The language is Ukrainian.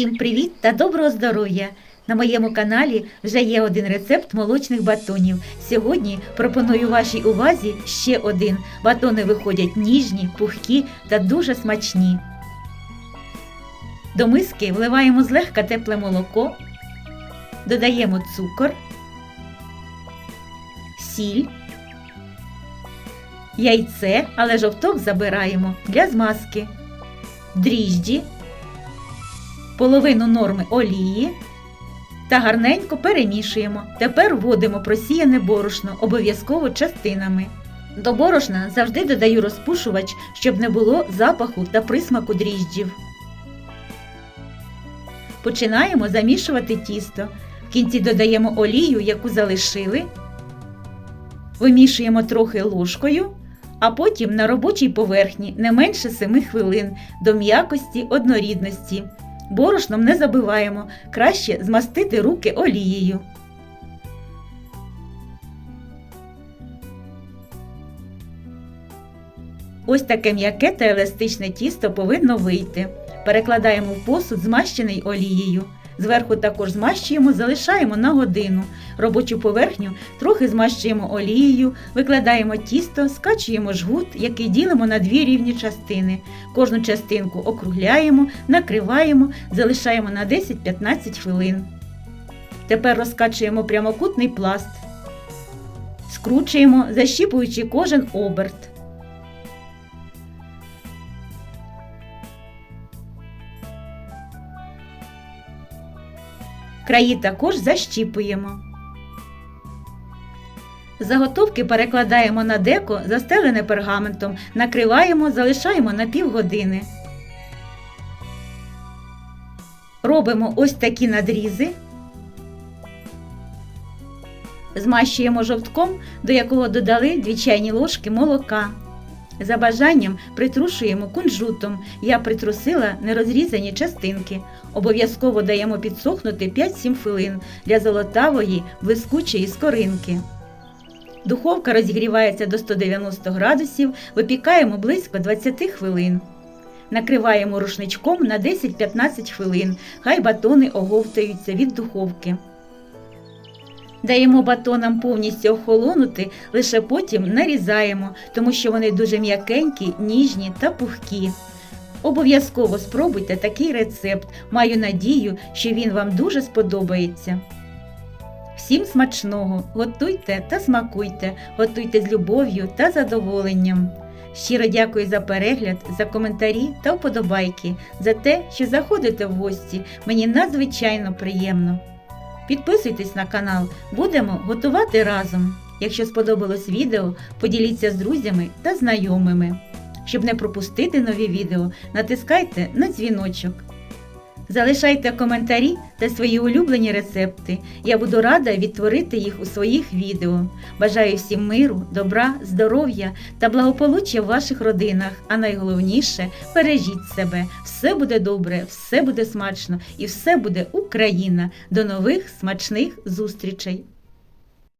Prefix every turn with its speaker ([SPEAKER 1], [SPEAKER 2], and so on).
[SPEAKER 1] Всім привіт та доброго здоров'я! На моєму каналі вже є один рецепт молочних батонів. Сьогодні пропоную вашій увазі ще один. Батони виходять ніжні, пухкі та дуже смачні. До миски вливаємо злегка тепле молоко, додаємо цукор, сіль, яйце, але жовток забираємо для змазки, дріжджі половину норми олії та гарненько перемішуємо. Тепер вводимо просіяне борошно обов'язково частинами. До борошна завжди додаю розпушувач, щоб не було запаху та присмаку дріжджів. Починаємо замішувати тісто. В кінці додаємо олію, яку залишили. Вимішуємо трохи ложкою, а потім на робочій поверхні не менше 7 хвилин до м'якості однорідності. Борошном не забиваємо, краще змастити руки олією. Ось таке м'яке та еластичне тісто повинно вийти. Перекладаємо в посуд, змащений олією. Зверху також змащуємо, залишаємо на годину. Робочу поверхню трохи змащуємо олією, викладаємо тісто, скачуємо жгут, який ділимо на дві рівні частини. Кожну частинку округляємо, накриваємо, залишаємо на 10-15 хвилин. Тепер розкачуємо прямокутний пласт. Скручуємо, защіпуючи кожен оберт. Краї також защіпуємо. Заготовки перекладаємо на деко, застелене пергаментом, накриваємо, залишаємо на півгодини. Робимо ось такі надрізи. Змащуємо жовтком, до якого додали 2 чайні ложки молока. За бажанням притрушуємо кунжутом. Я притрусила нерозрізані частинки. Обов'язково даємо підсохнути 5-7 хвилин для золотавої, блискучої скоринки. Духовка розігрівається до 190 градусів, випікаємо близько 20 хвилин. Накриваємо рушничком на 10-15 хвилин, хай батони оговтаються від духовки. Даємо батонам повністю охолонути, лише потім нарізаємо, тому що вони дуже м'якенькі, ніжні та пухкі. Обов'язково спробуйте такий рецепт. Маю надію, що він вам дуже сподобається. Всім смачного! Готуйте та смакуйте, готуйте з любов'ю та задоволенням. Щиро дякую за перегляд, за коментарі та вподобайки, за те, що заходите в гості. Мені надзвичайно приємно. Підписуйтесь на канал, будемо готувати разом. Якщо сподобалось відео, поділіться з друзями та знайомими. Щоб не пропустити нові відео, натискайте на дзвіночок. Залишайте коментарі та свої улюблені рецепти. Я буду рада відтворити їх у своїх відео. Бажаю всім миру, добра, здоров'я та благополуччя в ваших родинах. А найголовніше бережіть себе. Все буде добре, все буде смачно і все буде Україна. До нових смачних зустрічей!